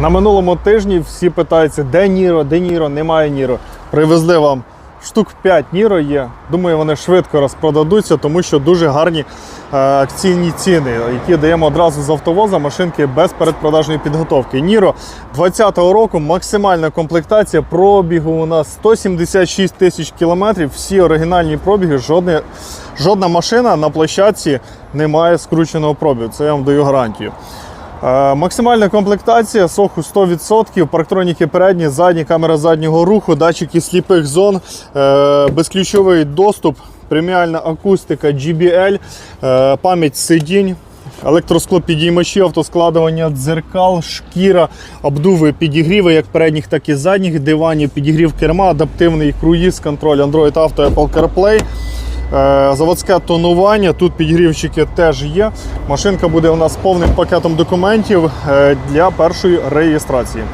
На минулому тижні всі питаються, де Ніро, де Ніро, немає Ніро. Привезли вам штук 5 Ніро є. Думаю, вони швидко розпродадуться, тому що дуже гарні е, акційні ціни, які даємо одразу з автовоза машинки без передпродажної підготовки. Ніро 2020 року максимальна комплектація пробігу у нас 176 тисяч кілометрів. Всі оригінальні пробіги, жодне, жодна машина на площадці не має скрученого пробігу. Це я вам даю гарантію. Е, Максимальна комплектація соху 100%, парктроніки передні, задні, камера заднього руху, датчики сліпих зон, е, безключовий доступ, преміальна акустика GBL, е, пам'ять сидінь. Електросклопідіймачі, автоскладування дзеркал, шкіра, обдуви, підігріви як передніх, так і задніх диванів, підігрів керма, адаптивний круїз, контроль Android Auto, Apple CarPlay. Е, Заводське тонування, тут підігрівчики теж є. Машинка буде у нас повним пакетом документів е, для першої реєстрації.